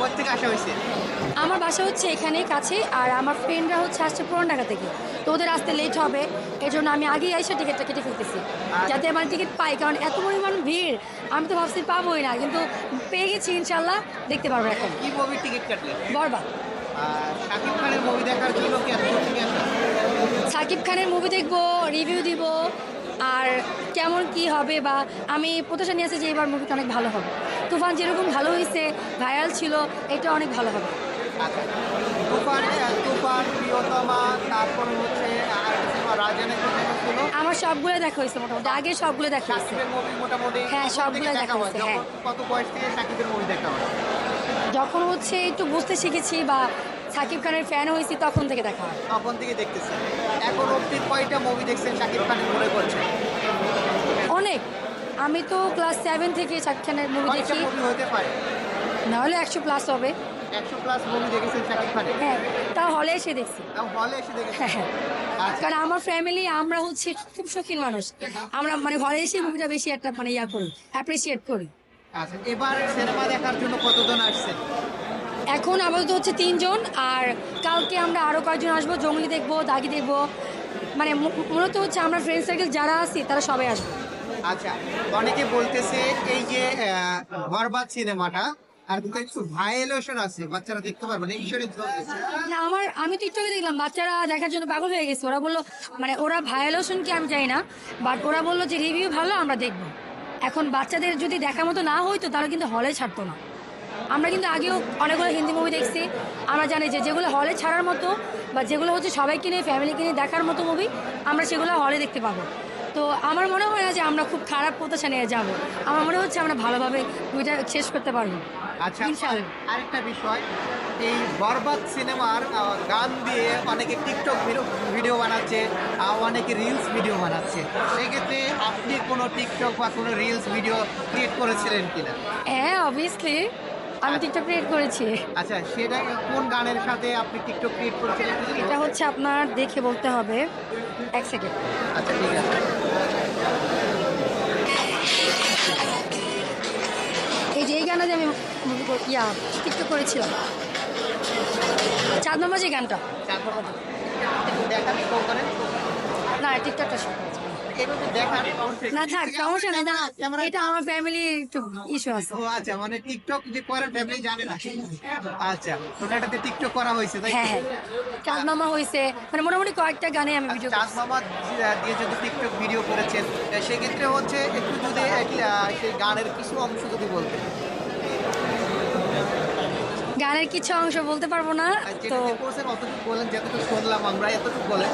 কোথেকে আসা হয়েছে? আমার বাসা হচ্ছে এখানে কাছে আর আমার ফ্রেন্ডরা হচ্ছে আসছে পুরান ঢাকা থেকে। তো ওদের আসতে লেট হবে এই জন্য আমি আগেই এসে টিকিটটা কেটে ফেলতেছি। যাতে আমার টিকিট পাই কারণ এত পরিমাণ ভিড় আমি তো ভাবছি পাবোই না কিন্তু পেয়ে গেছি ইনশাল্লাহ দেখতে পারব এখন। কি মুভির টিকিট কাটলেন বরবাদ। শাকিব খানের মুভি দেখার জন্য কি খানের মুভি দেখব রিভিউ দিব আর কেমন কি হবে বা আমি প্রত্যাশা নিয়ে আসি যে এবার মুভিটা অনেক ভালো হবে। তুফান যেরকম ভালো হয়েছে ভাইরাল ছিল এটা অনেক ভালো হবে। আমার সবগুলো দেখা হয়েছে মোটামুটি আগে সবগুলো দেখা হয়েছে। মোটামুটি হ্যাঁ, সবগুলো দেখা হয়? হয়েছে, যখন হ্যাঁ। যখন হচ্ছে একটু বুঝতে শিখেছি বা সাকিব খানের ফ্যান হয়েছি তখন থেকে দেখা হয়। তখন থেকে দেখতেছি। এখন অব্দি কয়টা মুভি দেখছেন শাকিব খানের মনে করছেন আমি তো ক্লাস সেভেন থেকে সাকিব মুভি দেখি। পারে? নাহলে একশো প্লাস হবে। শাকিব হ্যাঁ তা হলে এসে দেখছি। হলে হ্যাঁ হ্যাঁ। আচ্ছা। কারণ আমার ফ্যামিলি আমরা হচ্ছে খুব শৌখিন মানুষ। আমরা মানে ঘরে এসে মুভিটা বেশি একটা মানে ইয়া করি অ্যাপ্রিসিয়েট করি। আচ্ছা এবার সিনেমা দেখার জন্য কতজন আসছেন? এখন আপাতত হচ্ছে তিনজন আর কালকে আমরা আরও কয়েকজন আসব জঙ্গলি দেখব দাগি দেখব। মানে মূলত হচ্ছে আমরা ফ্রেন্ড সার্কেল যারা আছি তারা সবাই আসব। আচ্ছা অনেকে বলতেছে এই যে সিনেমাটা একটু দেখলাম, বাচ্চারা দেখার জন্য পাগল হয়ে গেছে, ওরা বলল মানে ওরা কি আমি জানি না বাট ওরা বলল যে রিভিউ ভালো, আমরা দেখব। এখন বাচ্চাদের যদি দেখার মতো না হইতো তাহলে কিন্তু হলে ছাড়তো না। আমরা কিন্তু আগেও অনেকগুলো হিন্দি মুভি দেখছি, আমরা জানি যে যেগুলো হলে ছাড়ার মতো, বা যেগুলো হচ্ছে সবাইকে নিয়ে ফ্যামিলিকে নিয়ে দেখার মতো মুভি আমরা সেগুলো হলে দেখতে পাবো। তো আমার মনে হয় না যে আমরা খুব খারাপ প্রত্যাশা নিয়ে যাব। আমার মনে হচ্ছে আমরা ভালোভাবে মুভিটা শেষ করতে পারব। আচ্ছা। আরেকটা বিষয় এই বরবাদ সিনেমার গান দিয়ে অনেকে টিকটক ভিডিও- বানাচ্ছে আহ, অনেকে রিলস ভিডিও বানাচ্ছে। সেক্ষেত্রে আপনি কোনো টিকটক বা কোনো রিলস ভিডিও ক্রিয়েট করেছিলেন কিনা? হ্যাঁ অবভিয়াসলি আমি টিকটক ক্রিয়েট করেছি। আচ্ছা সেটা কোন গানের সাথে আপনি টিকটক ক্রিয়েট করেছিলেন এটা হচ্ছে আপনার দেখে বলতে হবে। এক সেকেন্ড আচ্ছা ঠিক আছে। এই যে এই গানটা যে আমি ইয়া টিকটক করেছিলাম। চাঁদ মামা যে গানটা না টিকটকটা দেখান না থাক সমস্যা নেই না এটা আমার ফ্যামিলি একটু ইস্যু আছে। ও আচ্ছা মানে টিকটক যে করেন ফ্যামিলি জানে না। আচ্ছা ওটাতে টিকটক করা হয়েছে তাই হ্যাঁ হ্যাঁ। চাঁদ মামা হয়েছে মানে মোটামুটি কয়েকটা গানে আমি ভিডিও চাঁদ মামা দিয়ে যদি টিকটক ভিডিও করেছেন সেক্ষেত্রে হচ্ছে একটু যদি সেই গানের কিছু অংশ যদি বলতেন। গানের কিছু অংশ বলতে পারব না তো বলেন যতটুকু শুনলাম আমরা এতটুকু বলেন।